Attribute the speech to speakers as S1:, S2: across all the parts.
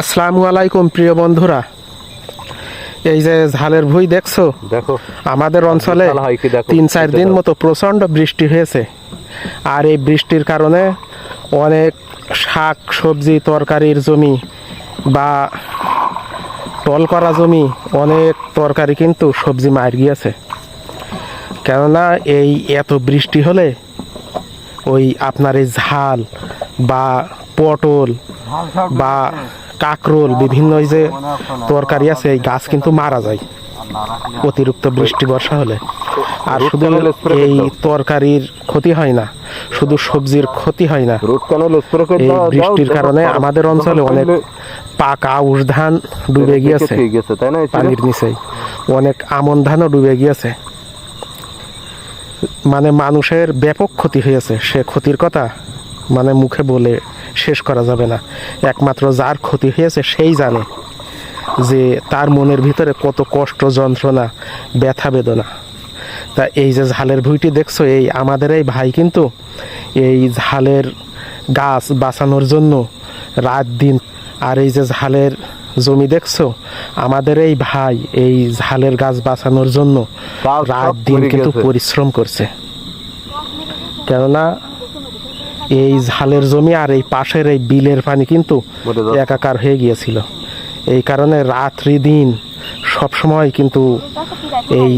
S1: আসসালামু আলাইকুম প্রিয় বন্ধুরা। এই যে ঝালের ভুই দেখছ?
S2: দেখো।
S1: আমাদের অঞ্চলে
S2: কি
S1: তিন চার দিন মতো প্রচণ্ড বৃষ্টি হয়েছে। আর এই বৃষ্টির কারণে অনেক শাক সবজি তরকারির জমি বা টল করা জমি অনেক তরকারি কিন্তু সবজি মার গিয়েছে। কেননা এই এত বৃষ্টি হলে ওই আপনার এই ঝাল বা পটল বা কাকরোল বিভিন্ন ওই যে তরকারি আছে এই গাছ কিন্তু মারা যায়। অতিরিক্ত বৃষ্টি বর্ষা হলে। আর শুধু এই তরকারির ক্ষতি হয় না শুধু সবজির ক্ষতি হয় না। এই বৃষ্টির কারণে আমাদের অঞ্চলে অনেক পাকা আউশ ধান ডুবে গিয়েছে? পানির নিচেই। অনেক আমন ধানও ডুবে গিয়েছে। মানে মানুষের ব্যাপক ক্ষতি হয়েছে সে ক্ষতির কথা মানে মুখে বলে শেষ করা যাবে না। একমাত্র যার ক্ষতি হয়েছে সেই জানে যে তার মনের ভিতরে কত কষ্ট যন্ত্রণা ব্যথা বেদনা। তা এই যে ঝালের ভুঁইটি দেখছ এই আমাদের এই ভাই কিন্তু এই ঝালের গাছ বাঁচানোর জন্য রাত দিন আর এই যে ঝালের জমি দেখছ আমাদের এই ভাই এই ঝালের গাছ বাঁচানোর জন্য রাত দিন কিন্তু পরিশ্রম করছে। কেননা এই ঝালের জমি আর এই পাশের এই বিলের পানি কিন্তু একাকার হয়ে গিয়েছিল। এই কারণে রাত্রি দিন সব সময় কিন্তু এই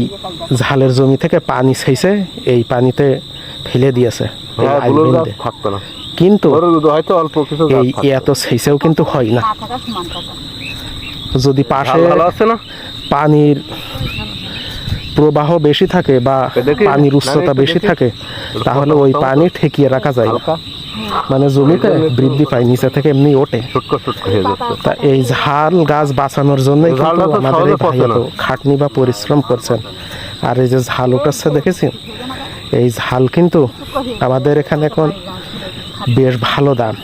S1: ঝালের জমি থেকে পানি ছেইছে এই পানিতে ফেলে দিয়েছে
S2: হ্যাঁ
S1: কিন্তু
S2: হয়তো অল্প কিছু
S1: এই এত ছেইছেও কিন্তু হয় না। যদি পাশে
S2: ভালো আছে না?
S1: পানির প্রবাহ বেশি থাকে বা পানির
S2: না,
S1: উচ্চতা বেশি থাকে তাহলে ওই পানি ঠেকিয়ে রাখা যায়। মানে জমিতে বৃদ্ধি পায় নিচে থেকে এমনি ওঠে। তা এই ঝাল গাছ বাঁচানোর কিন্তু আমাদের খাটনি বা পরিশ্রম করছেন। আর এই যে ঝাল উঠাচ্ছে দেখেছেন এই ঝাল কিন্তু আমাদের এখানে এখন বেশ ভালো দাম।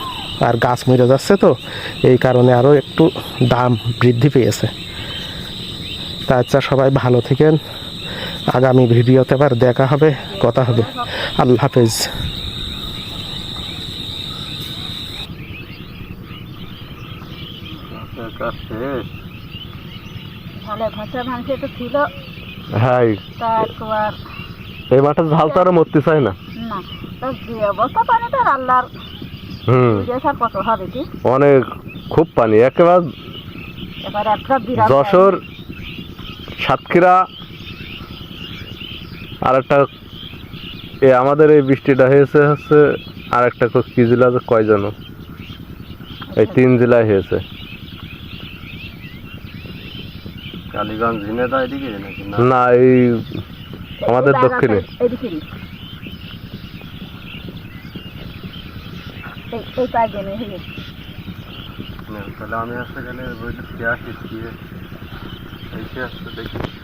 S1: আর গাছ মরে যাচ্ছে তো এই কারণে আরও একটু দাম বৃদ্ধি পেয়েছে। তা আচ্ছা সবাই ভালো থেকেন। আগামী ভিডিওতে আবার দেখা হবে কথা হবে। আল্লাহ হাফেজ।
S3: ভালো তো ছিল। তারপর
S2: এই মাঠে ঝাল তো আর মরতে চায় না।
S3: না তো যে অবস্থা পানি তো আর আল্লাহর
S2: হুম।
S3: জিজ্ঞাসা কত হবে কি?
S2: অনেক খুব পানি। একেবারে
S3: এবার
S2: যশোর সাতক্ষীরা আর একটা এ আমাদের এই বৃষ্টিটা হয়েছে হচ্ছে আর একটা কো- কি জেলা কয় যেন এই তিন জেলায় হয়েছে।
S4: কালীগঞ্জ ঝিনেদা এদিকে নাকি? না।
S2: এই আমাদের দক্ষিণে।
S4: তাহলে আমি আসতে গেলে আসতে দেখি।